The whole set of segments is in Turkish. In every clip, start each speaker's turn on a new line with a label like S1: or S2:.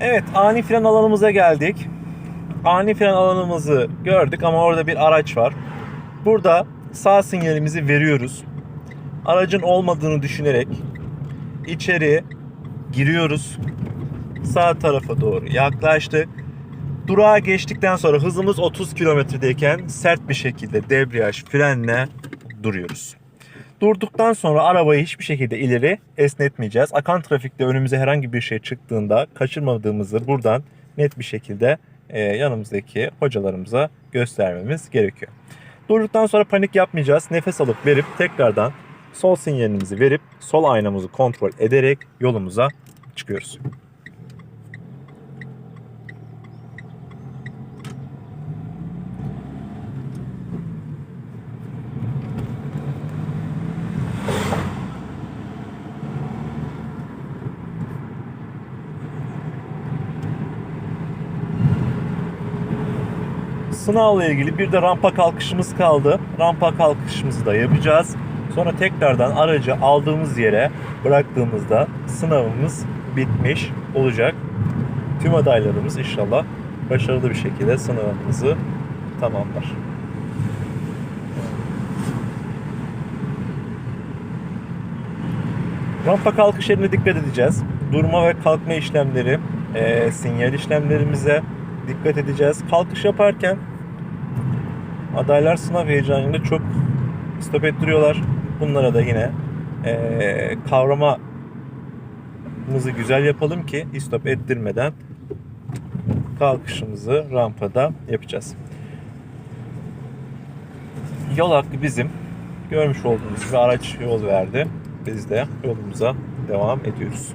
S1: Evet ani fren alanımıza geldik. Ani fren alanımızı gördük ama orada bir araç var. Burada sağ sinyalimizi veriyoruz. Aracın olmadığını düşünerek içeri giriyoruz. Sağ tarafa doğru yaklaştık. Durağa geçtikten sonra hızımız 30 kilometredeyken sert bir şekilde debriyaj frenle duruyoruz. Durduktan sonra arabayı hiçbir şekilde ileri esnetmeyeceğiz. Akan trafikte önümüze herhangi bir şey çıktığında kaçırmadığımızı buradan net bir şekilde e, yanımızdaki hocalarımıza göstermemiz gerekiyor. Durduktan sonra panik yapmayacağız. Nefes alıp verip tekrardan sol sinyalimizi verip sol aynamızı kontrol ederek yolumuza çıkıyoruz. Sınavla ilgili bir de rampa kalkışımız kaldı. Rampa kalkışımızı da yapacağız. Sonra tekrardan aracı aldığımız yere bıraktığımızda sınavımız bitmiş olacak. Tüm adaylarımız inşallah başarılı bir şekilde sınavımızı tamamlar. Rampa kalkış yerine dikkat edeceğiz. Durma ve kalkma işlemleri, e, sinyal işlemlerimize dikkat edeceğiz. Kalkış yaparken adaylar sınav heyecanında çok stop ettiriyorlar. Bunlara da yine e, kavramamızı güzel yapalım ki istop ettirmeden kalkışımızı rampada yapacağız. Yol hakkı bizim. Görmüş olduğunuz gibi araç yol verdi. Biz de yolumuza devam ediyoruz.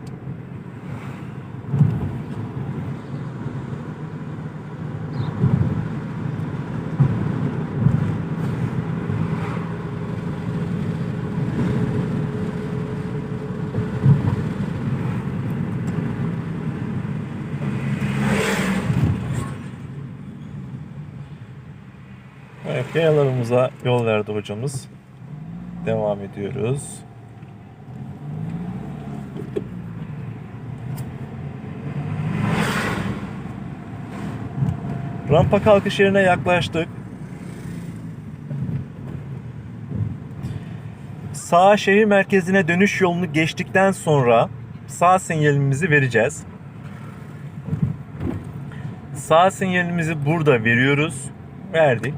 S1: Evet, yayalarımıza yol verdi hocamız. Devam ediyoruz. Rampa kalkış yerine yaklaştık. Sağ şehir merkezine dönüş yolunu geçtikten sonra sağ sinyalimizi vereceğiz. Sağ sinyalimizi burada veriyoruz. Verdik.